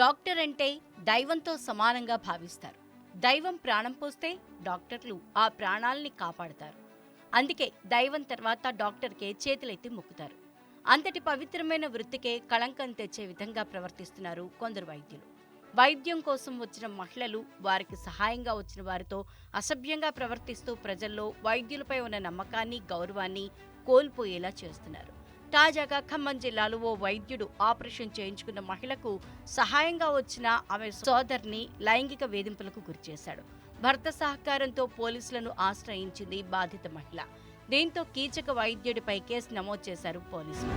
Doctor అంటే దైవంతో సమానంగా భావిస్తారు. దైవం ప్రాణం పోస్తే డాక్టర్లు ఆ ప్రాణాల్ని కాపాడతారు. అందుకే దైవం తర్వాత డాక్టర్కే చేతులైతే మొక్కుతారు. అంతటి పవిత్రమైన వృత్తికే కళంకం తెచ్చే విధంగా ప్రవర్తిస్తున్నారు కొందరు వైద్యులు. వైద్యం కోసం వచ్చిన మహిళలు వారికి సహాయంగా వచ్చిన వారితో అసభ్యంగా ప్రవర్తిస్తూ ప్రజల్లో వైద్యులపై ఉన్న నమ్మకాన్ని గౌరవాన్ని కోల్పోయేలా చేస్తున్నారు. తాజాగా ఖమ్మం జిల్లాలో ఓ వైద్యుడు ఆపరేషన్ చేయించుకున్న మహిళకు సహాయంగా వచ్చిన ఆమె సోదరిని లైంగిక వేధింపులకు గురిచేశాడు. భర్త సహకారంతో పోలీసులను ఆశ్రయించింది బాధిత మహిళ. దీంతో కీచక వైద్యుడిపై కేసు నమోదు చేశారు పోలీసులు.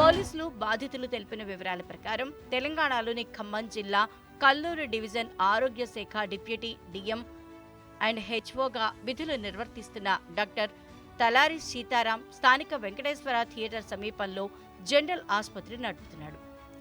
పోలీసులు బాధితులు తెలిపిన వివరాల ప్రకారం తెలంగాణలోని ఖమ్మం జిల్లా కల్లూరు డివిజన్ ఆరోగ్య శాఖ డిప్యూటీ డిఎం అండ్ హెచ్ఓగా విధులు నిర్వర్తిస్తున్న డాక్టర్ తలారి సీతారాం స్థానిక వెంకటేశ్వర థియేటర్ సమీపంలో జనరల్ ఆసుపత్రి నడుపుతున్నాడు.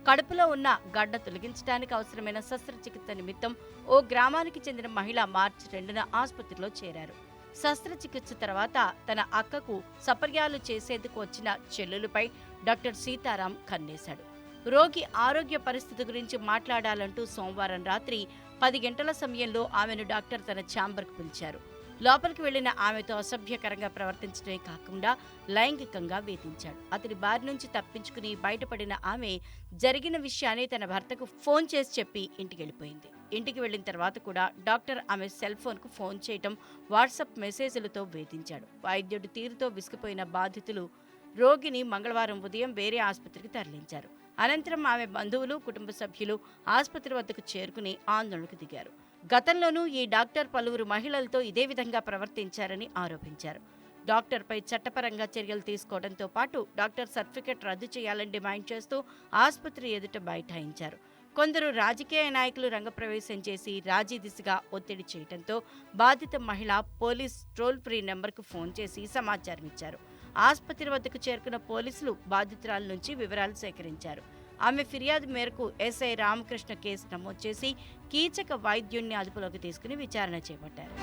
కడుపులో ఉన్న గడ్డ తొలగించడానికి అవసరమైన శస్త్రచికిత్స నిమిత్తం ఓ గ్రామానికి చెందిన మహిళ మార్చి రెండున ఆసుపత్రిలో చేరారు. శస్త్రచికిత్స తర్వాత తన అక్కకు సపర్యాలు చేసేందుకు వచ్చిన చెల్లెలుపై డాక్టర్ సీతారాం కన్నేశాడు. రోగి ఆరోగ్య పరిస్థితి గురించి మాట్లాడాలంటూ సోమవారం రాత్రి పది గంటల సమయంలో ఆమెను డాక్టర్ తన ఛాంబర్కు పిలిచారు. లోపలికి వెళ్ళిన ఆమెతో అసభ్యకరంగా ప్రవర్తించడమే కాకుండా లైంగికంగా వేధించాడు. అతని బారి నుంచి తప్పించుకుని బయటపడిన ఆమె జరిగిన విషయాన్ని తన భర్తకు ఫోన్ చేసి చెప్పి ఇంటికి వెళ్ళిపోయింది. ఇంటికి వెళ్ళిన తర్వాత కూడా డాక్టర్ ఆమె సెల్ ఫోన్కు ఫోన్ చేయటం వాట్సాప్ మెసేజ్లతో వేధించాడు. వైద్యుడి తీరుతో విసిగిపోయిన బాధితులు రోగిని మంగళవారం ఉదయం వేరే ఆసుపత్రికి తరలించారు. అనంతరం ఆమె బంధువులు కుటుంబ సభ్యులు ఆసుపత్రి వద్దకు చేరుకుని ఆందోళనకు దిగారు. గతంలోనూ ఈ డాక్టర్ పలువురు మహిళలతో ఇదే విధంగా ప్రవర్తించారని ఆరోపించారు. డాక్టర్పై చట్టపరంగా చర్యలు తీసుకోవడంతో పాటు డాక్టర్ సర్టిఫికెట్ రద్దు చేయాలని డిమాండ్ చేస్తూ ఆసుపత్రి ఎదుట బైఠాయించారు. కొందరు రాజకీయ నాయకులు రంగప్రవేశం చేసి రాజీ దిశగా ఒత్తిడి చేయడంతో బాధిత మహిళ పోలీస్ టోల్ ఫ్రీ నెంబర్కు ఫోన్ చేసి సమాచారం ఇచ్చారు ఆసుపత్రి వద్దకు చేరుకున్న పోలీసులు బాధితురాల నుంచి వివరాలు సేకరించారు. ఆమె ఫిర్యాదు మేరకు ఎస్ఐ రామకృష్ణ కేసు నమోదు చేసి కీచక వైద్యుణ్ణి అదుపులోకి తీసుకుని విచారణ చేపట్టారు.